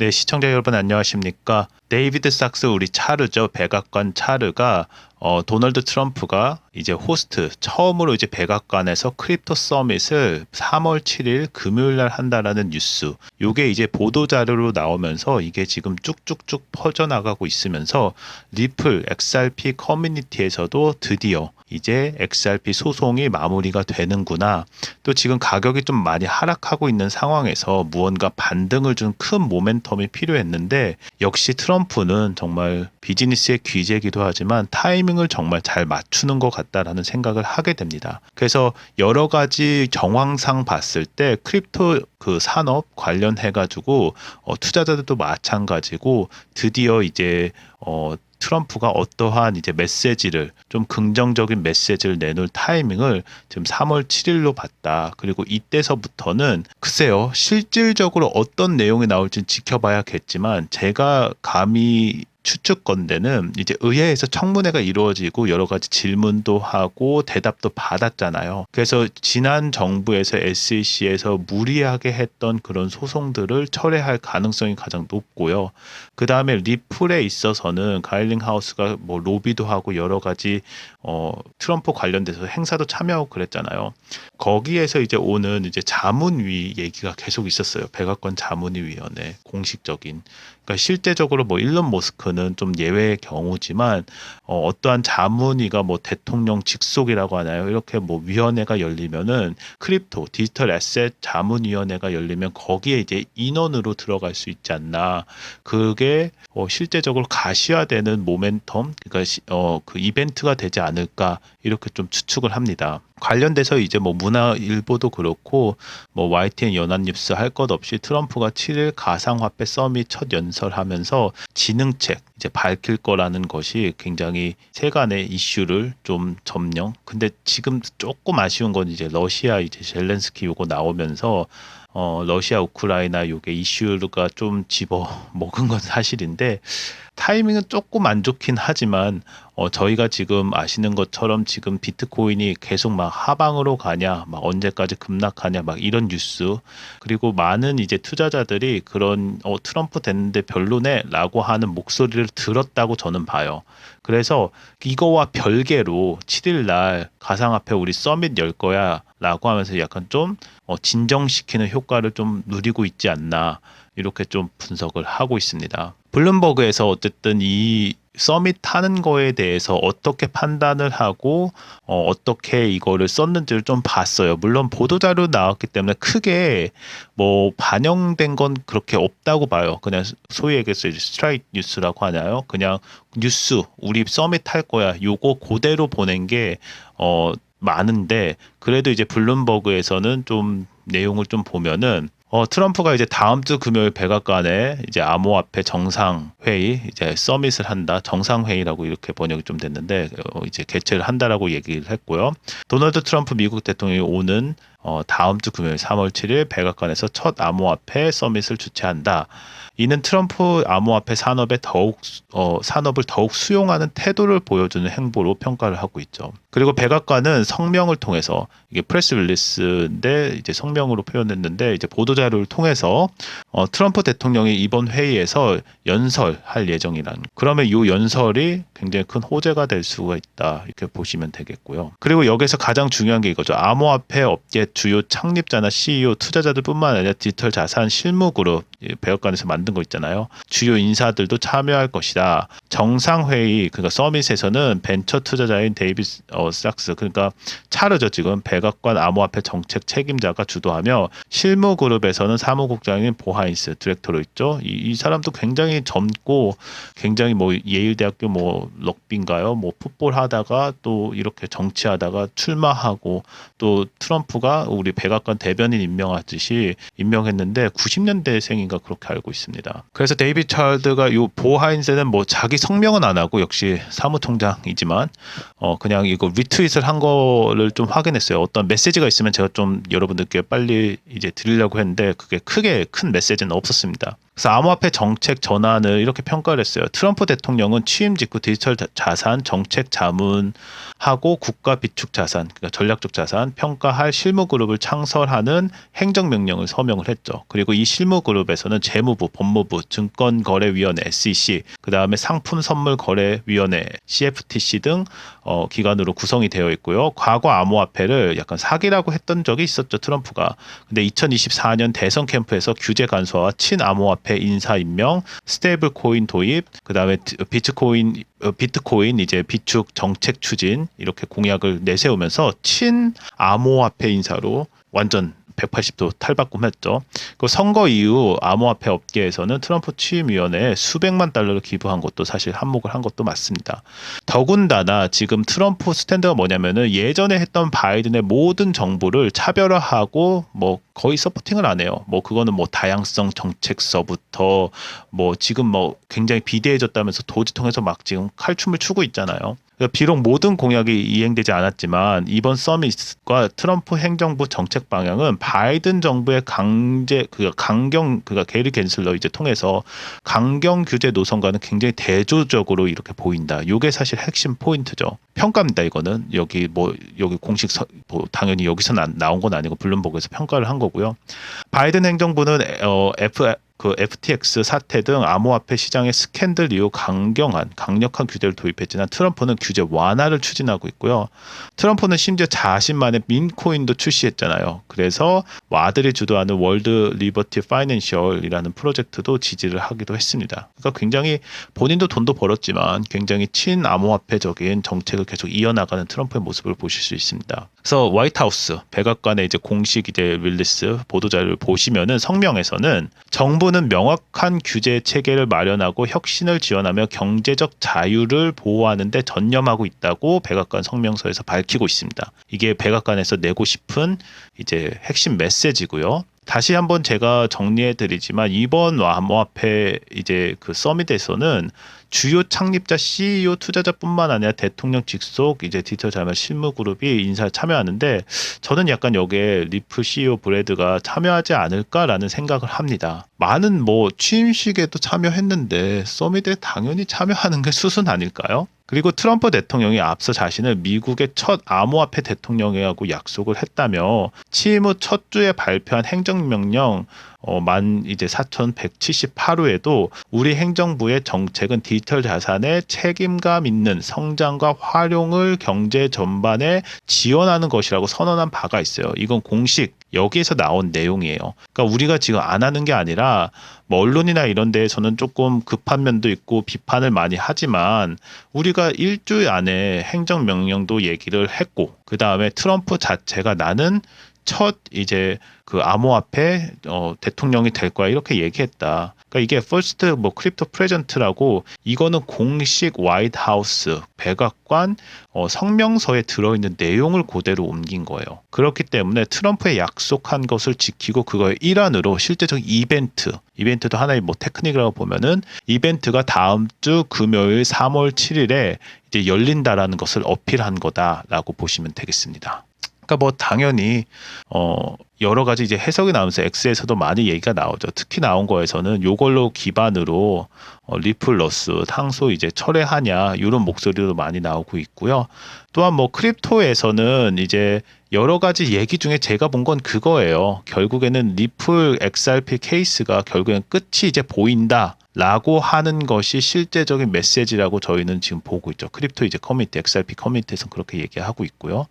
네, 시청자 여러분 안녕하십니까? 데이비드 sak스 우리 차르죠. 백악관 차르가 어, 도널드 트럼프가 이제 호스트 처음으로 이제 백악관에서 크립토 서밋을 3월 7일 금요일 날 한다라는 뉴스. 요게 이제 보도 자료로 나오면서 이게 지금 쭉쭉쭉 퍼져나가고 있으면서 리플 XRP 커뮤니티에서도 드디어 이제 XRP 소송이 마무리가 되는구나. 또 지금 가격이 좀 많이 하락하고 있는 상황에서 무언가 반등을 준 큰 모멘텀이 필요했는데 역시 트럼프는 정말 비즈니스의 귀재기도 하지만 타이밍 을 정말 잘 맞추는 것 같다라는 생각을 하게 됩니다. 그래서 여러 가지 정황상 봤을 때 크립토 그 산업 관련해 가지고 어, 투자자들도 마찬가지고 드디어 이제 어 트럼프가 어떠한 이제 메시지를 좀 긍정적인 메시지를 내놓을 타이밍을 지금 3월 7일로 봤다. 그리고 이때서부터는 글쎄요 실질적으로 어떤 내용이 나올지 지켜봐야겠지만 제가 감히 추측건대는 이제 의회에서 청문회가 이루어지고 여러 가지 질문도 하고 대답도 받았잖아요. 그래서 지난 정부에서 SEC에서 무리하게 했던 그런 소송들을 철회할 가능성이 가장 높고요. 그 다음에 리플에 있어서는 가일링 하우스가 뭐 로비도 하고 여러 가지 어 트럼프 관련돼서 행사도 참여하고 그랬잖아요. 거기에서 이제 오는 이제 자문위 얘기가 계속 있었어요. 백악관 자문위원회 공식적인. 그러니까 실제적으로 뭐 일론 머스크는 좀 예외의 경우지만 어, 어떠한 자문위가 뭐 대통령 직속이라고 하나요? 이렇게 뭐 위원회가 열리면은 크립토 디지털 에셋 자문위원회가 열리면 거기에 이제 인원으로 들어갈 수 있지 않나. 그게 어, 실제적으로 가시화되는 모멘텀, 그러니까 시, 어, 그 이벤트가 되지 않을까 이렇게 좀 추측을 합니다. 관련돼서 이제 뭐 문화일보도 그렇고 뭐 YTN 연합뉴스 할 것 없이 트럼프가 7일 가상화폐 서밋 첫 연설하면서 지능책 이제 밝힐 거라는 것이 굉장히 세간의 이슈를 좀 점령. 근데 지금 조금 아쉬운 건 이제 러시아 이제 젤렌스키 요거 나오면서 어 러시아 우크라이나 요게 이슈가 좀 집어 먹은 건 사실인데 타이밍은 조금 안 좋긴 하지만 어, 저희가 지금 아시는 것처럼 지금 비트코인이 계속 막 하방으로 가냐, 막 언제까지 급락하냐, 막 이런 뉴스 그리고 많은 이제 투자자들이 그런 어, 트럼프 됐는데 별로네라고 하는 목소리를 들었다고 저는 봐요. 그래서 이거와 별개로 7일 날 가상화폐 우리 서밋 열 거야. 라고 하면서 약간 좀 어, 진정시키는 효과를 좀 누리고 있지 않나 이렇게 좀 분석을 하고 있습니다. 블룸버그에서 어쨌든 이 서밋 하는 거에 대해서 어떻게 판단을 하고 어, 어떻게 이거를 썼는지를 좀 봤어요. 물론 보도자료 나왔기 때문에 크게 뭐 반영된 건 그렇게 없다고 봐요. 그냥 소위 얘기해서 스트라이크 뉴스라고 하나요? 그냥 뉴스 우리 서밋 할 거야. 요거 그대로 보낸 게 어, 많은데 그래도 이제 블룸버그에서는 좀 내용을 좀 보면은 어, 트럼프가 이제 다음 주 금요일 백악관에 이제 암호화폐 정상 회의 이제 서밋을 한다 정상 회의라고 이렇게 번역이 좀 됐는데 어, 이제 개최를 한다라고 얘기를 했고요. 도널드 트럼프 미국 대통령이 오는 어, 다음 주 금요일 3월 7일 백악관에서 첫 암호화폐 서밋을 주최한다. 이는 트럼프 암호화폐 산업에 더욱 어, 산업을 더욱 수용하는 태도를 보여주는 행보로 평가를 하고 있죠. 그리고 백악관은 성명을 통해서 이게 프레스 릴리스인데 이제 성명으로 표현했는데 이제 보도 자료를 통해서 어, 트럼프 대통령이 이번 회의에서 연설할 예정이라는. 그러면 이 연설이 굉장히 큰 호재가 될 수가 있다 이렇게 보시면 되겠고요. 그리고 여기서 가장 중요한 게 이거죠. 암호화폐 업계 주요 창립자나 CEO, 투자자들뿐만 아니라 디지털 자산 실무 그룹 백악관에서 만든 거 있잖아요. 주요 인사들도 참여할 것이다. 정상 회의 그러니까 서밋에서는 벤처 투자자인 데이비드 어, 삭스 그러니까 차르죠 지금 백악관 암호화폐 정책 책임자가 주도하며 실무 그룹에서는 사무국장인 보하인스 디렉터로 있죠. 이, 이 사람도 굉장히 젊고 굉장히 뭐 예일대학교 뭐 럭비인가요? 뭐 풋볼 하다가 또 이렇게 정치하다가 출마하고 또 트럼프가 우리 백악관 대변인 임명하듯이 임명했는데 90년대생인가 그렇게 알고 있습니다. 그래서 데이비 찰드가 요 보하인스는 뭐 자기 성명은 안 하고 역시 사무총장이지만 어 그냥 이거 리트윗을 한 거를 좀 확인했어요. 어떤 메시지가 있으면 제가 좀 여러분들께 빨리 이제 드리려고 했는데 그게 크게 큰 메시지는 없었습니다. 그래서 암호화폐 정책 전환을 이렇게 평가를 했어요. 트럼프 대통령은 취임 직후 디지털 자- 자산 정책 자문하고 국가 비축 자산, 그러니까 전략적 자산 평가할 실무 그룹을 창설하는 행정 명령을 서명을 했죠. 그리고 이 실무 그룹에서는 재무부, 법무부, 증권거래위원회 (SEC), 그 다음에 상품 선물 거래위원회 (CFTC) 등 어, 기관으로 구성이 되어 있고요. 과거 암호화폐를 약간 사기라고 했던 적이 있었죠 트럼프가. 근데 2024년 대선 캠프에서 규제 간소화, 친암호화폐 인사 임명, 스테이블 코인 도입, 그다음에 트- 비트코인 어, 비트코인 이제 비축 정책 추진 이렇게 공약을 내세우면서 친 암호화폐 인사로 완전 180도 탈바꿈했죠. 그 선거 이후 암호화폐 업계에서는 트럼프 취임위원회에 수백만 달러를 기부한 것도 사실 한몫을 한 것도 맞습니다. 더군다나 지금 트럼프 스탠드가 뭐냐면은 예전에 했던 바이든의 모든 정부를 차별화하고 뭐 거의 서포팅을 안 해요. 뭐 그거는 뭐 다양성 정책서부터 뭐 지금 뭐 굉장히 비대해졌다면서 도지 통해서 막 지금 칼춤을 추고 있잖아요. 그러니까 비록 모든 공약이 이행되지 않았지만 이번 서밋과 트럼프 행정부 정책 방향은 바이든 정부의 강제 그 강경 그가 게리 겐슬러 이제 통해서 강경 규제 노선과는 굉장히 대조적으로 이렇게 보인다. 이게 사실 핵심 포인트죠. 평가입니다. 이거는 여기 뭐 여기 공식 서, 뭐 당연히 여기서 나, 나온 건 아니고 블룸버그에서 평가를 한 거고요. 바이든 행정부는 어, F 그 FTX 사태 등 암호화폐 시장의 스캔들 이후 강경한 강력한 규제를 도입했지만 트럼프는 규제 완화를 추진하고 있고요. 트럼프는 심지어 자신만의 민코인도 출시했잖아요. 그래서 와들이 주도하는 월드 리버티 파이낸셜이라는 프로젝트도 지지를 하기도 했습니다. 그러니까 굉장히 본인도 돈도 벌었지만 굉장히 친암호화폐적인 정책을 계속 이어나가는 트럼프의 모습을 보실 수 있습니다. 그래서 화이트하우스 백악관의 이제 공식 이제 릴리스 보도 자료를 보시면은 성명에서는 정부는 명확한 규제 체계를 마련하고 혁신을 지원하며 경제적 자유를 보호하는 데 전념하고 있다고 백악관 성명서에서 밝히고 있습니다. 이게 백악관에서 내고 싶은 이제 핵심 메시지고요. 다시 한번 제가 정리해 드리지만 이번 암호화폐 이제 그 서밋에서는 주요 창립자 CEO 투자자뿐만 아니라 대통령 직속 이제 디지털 자산 실무 그룹이 인사에 참여하는데 저는 약간 여기에 리플 CEO 브래드가 참여하지 않을까라는 생각을 합니다. 많은 뭐 취임식에도 참여했는데 서밋에 당연히 참여하는 게 수순 아닐까요? 그리고 트럼프 대통령이 앞서 자신을 미국의 첫 암호화폐 대통령이라고 약속을 했다며 취임 후 첫 주에 발표한 행정명령 어, 만 이제 4,178호에도 우리 행정부의 정책은 디지털 자산의 책임감 있는 성장과 활용을 경제 전반에 지원하는 것이라고 선언한 바가 있어요. 이건 공식 여기에서 나온 내용이에요. 그러니까 우리가 지금 안 하는 게 아니라 뭐 언론이나 이런 데에서는 조금 급한 면도 있고 비판을 많이 하지만 우리가 일주일 안에 행정명령도 얘기를 했고 그 다음에 트럼프 자체가 나는 첫 이제 그 암호화폐 어, 대통령이 될 거야 이렇게 얘기했다. 그러니까 이게 퍼스트 뭐 크립토 프레젠트라고 이거는 공식 화이트하우스 백악관 어, 성명서에 들어있는 내용을 그대로 옮긴 거예요. 그렇기 때문에 트럼프의 약속한 것을 지키고 그거의 일환으로 실제적 이벤트 이벤트도 하나의 뭐 테크닉이라고 보면은 이벤트가 다음 주 금요일 3월 7일에 이제 열린다라는 것을 어필한 거다라고 보시면 되겠습니다. 그러니까 뭐 당연히 어 여러 가지 이제 해석이 나오면서 X에서도 많이 얘기가 나오죠. 특히 나온 거에서는 요걸로 기반으로 어, 리플러스 탕소 이제 철회하냐 이런 목소리도 많이 나오고 있고요. 또한 뭐 크립토에서는 이제 여러 가지 얘기 중에 제가 본 건 그거예요. 결국에는 리플 XRP 케이스가 결국엔 끝이 이제 보인다. 라고 하는 것이 실제적인 메시지라고 저희는 지금 보고 있죠. 크립토 이제 커뮤니티, XRP 커뮤니티에서 그렇게 얘기하고 있고요.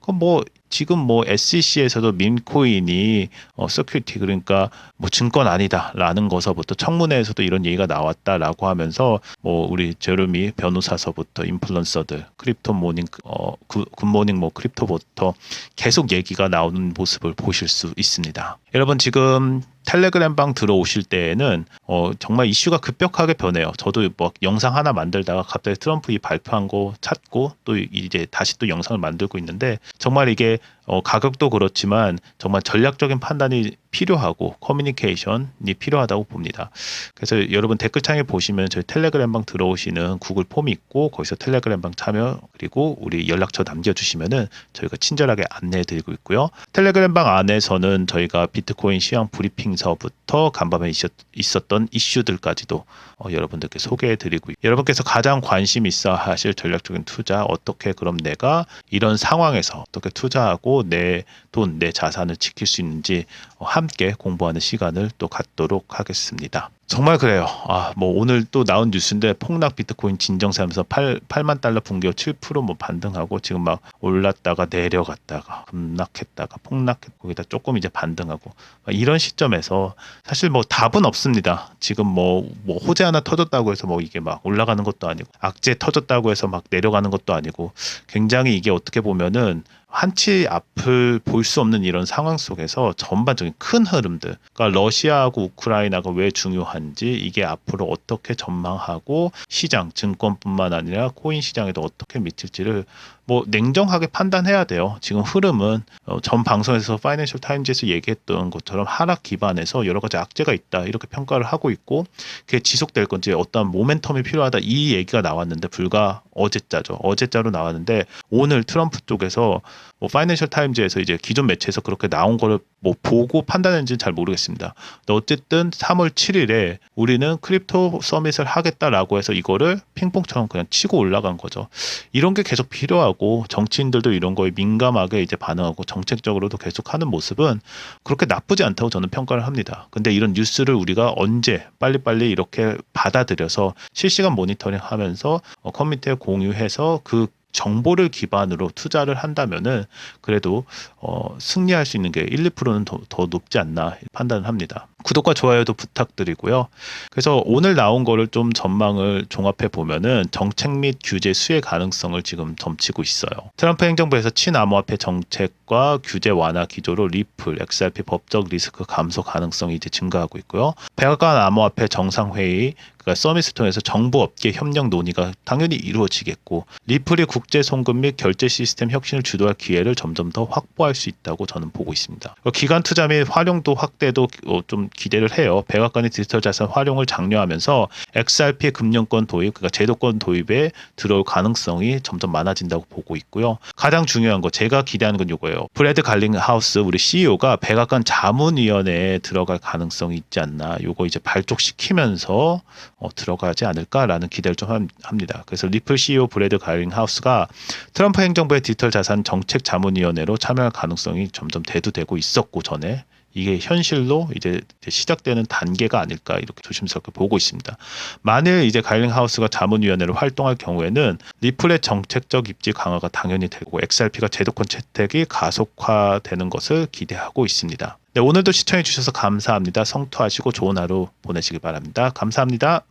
그럼 뭐 지금 뭐 SEC에서도 민코인이 어 서큐리티 그러니까 뭐 증권 아니다라는 거서부터 청문회에서도 이런 얘기가 나왔다라고 하면서 뭐 우리 제르미 변호사서부터 인플루언서들 크립토 모닝 어 굿- 굿모닝 뭐 크립토부터 계속 얘기가 나오는 모습을 보실 수 있습니다. 여러분 지금 텔레그램 방 들어오실 때에는 어, 정말 이슈가 급격하게 변해요. 저도 뭐 영상 하나 만들다가 갑자기 트럼프 이 발표한 거 찾고 또 이제 다시 또 영상을 만들고 있는데 정말 이게 어, 가격도 그렇지만 정말 전략적인 판단이 필요하고 커뮤니케이션이 필요하다고 봅니다. 그래서 여러분 댓글창에 보시면 저희 텔레그램방 들어오시는 구글 폼이 있고 거기서 텔레그램방 참여 그리고 우리 연락처 남겨주시면은 저희가 친절하게 안내해드리고 있고요. 텔레그램방 안에서는 저희가 비트코인 시황 브리핑서부터 간밤에 있었, 있었던 이슈들까지도 어, 여러분들께 소개해드리고 여러분께서 가장 관심 있어 하실 전략적인 투자 어떻게 그럼 내가 이런 상황에서 어떻게 투자하고 내 돈, 내 자산을 지킬 수 있는지 어, 함께 공부하는 시간을 또 갖도록 하겠습니다. 정말 그래요. 아, 뭐 오늘 또 나온 뉴스인데 폭락 비트코인 진정세하면서 8, 8만 달러 붕괴 7%뭐 반등하고 지금 막 올랐다가 내려갔다가 급락했다가 폭락했고 거기다 조금 이제 반등하고 막 이런 시점에서 사실 뭐 답은 없습니다. 지금 뭐, 뭐 호재 하나 터졌다고 해서 뭐 이게 막 올라가는 것도 아니고 악재 터졌다고 해서 막 내려가는 것도 아니고 굉장히 이게 어떻게 보면은 한치 앞을 볼 수 없는 이런 상황 속에서 전반적인 큰 흐름들, 그러니까 러시아하고 우크라이나가 왜 중요한 지 이게 앞으로 어떻게 전망하고 시장, 증권뿐만 아니라 코인 시장에도 어떻게 미칠지를 뭐 냉정하게 판단해야 돼요. 지금 흐름은 어, 전 방송에서 파이낸셜 타임즈에서 얘기했던 것처럼 하락 기반에서 여러 가지 악재가 있다 이렇게 평가를 하고 있고 그게 지속될 건지 어떤 모멘텀이 필요하다 이 얘기가 나왔는데 불과 어제자죠. 어제자로 나왔는데 오늘 트럼프 쪽에서 뭐 파이낸셜 타임즈에서 이제 기존 매체에서 그렇게 나온 거를 뭐 보고 판단했는지는 잘 모르겠습니다. 어쨌든 3월 7일에 우리는 크립토 서밋을 하겠다라고 해서 이거를 핑퐁처럼 그냥 치고 올라간 거죠. 이런 게 계속 필요하고 정치인들도 이런 거에 민감하게 이제 반응하고 정책적으로도 계속 하는 모습은 그렇게 나쁘지 않다고 저는 평가를 합니다. 근데 이런 뉴스를 우리가 언제 빨리빨리 이렇게 받아들여서 실시간 모니터링 하면서 어, 커뮤니티에 공유해서 그 정보를 기반으로 투자를 한다면은 그래도 어, 승리할 수 있는 게 1, 2%는 더, 더 높지 않나 판단을 합니다. 구독과 좋아요도 부탁드리고요. 그래서 오늘 나온 거를 좀 전망을 종합해 보면은 정책 및 규제 수혜 가능성을 지금 점치고 있어요. 트럼프 행정부에서 친암호화폐 정책과 규제 완화 기조로 리플, XRP 법적 리스크 감소 가능성이 이제 증가하고 있고요. 백악관 암호화폐 정상회의 그러니까 서밋을 통해서 정부 업계 협력 논의가 당연히 이루어지겠고 리플이 국제 송금 및 결제 시스템 혁신을 주도할 기회를 점점 더 확보할 수 있다고 저는 보고 있습니다. 기관 투자 및 활용도 확대도 어, 좀 기대를 해요. 백악관의 디지털 자산 활용을 장려하면서 XRP 금융권 도입, 그러니까 제도권 도입에 들어올 가능성이 점점 많아진다고 보고 있고요. 가장 중요한 거 제가 기대하는 건 이거예요. 브래드 갈링 하우스 우리 CEO가 백악관 자문위원회에 들어갈 가능성이 있지 않나. 요거 이제 발족시키면서 어, 들어가지 않을까라는 기대를 좀 함- 합니다. 그래서 리플 CEO 브래드 갈링 하우스가 트럼프 행정부의 디지털 자산 정책 자문위원회로 참여할 가능성이 점점 대두되고 있었고 전에 이게 현실로 이제 시작되는 단계가 아닐까 이렇게 조심스럽게 보고 있습니다. 만일 이제 가일링 하우스가 자문위원회로 활동할 경우에는 리플의 정책적 입지 강화가 당연히 되고 XRP가 제도권 채택이 가속화되는 것을 기대하고 있습니다. 네, 오늘도 시청해 주셔서 감사합니다. 성투하시고 좋은 하루 보내시기 바랍니다. 감사합니다.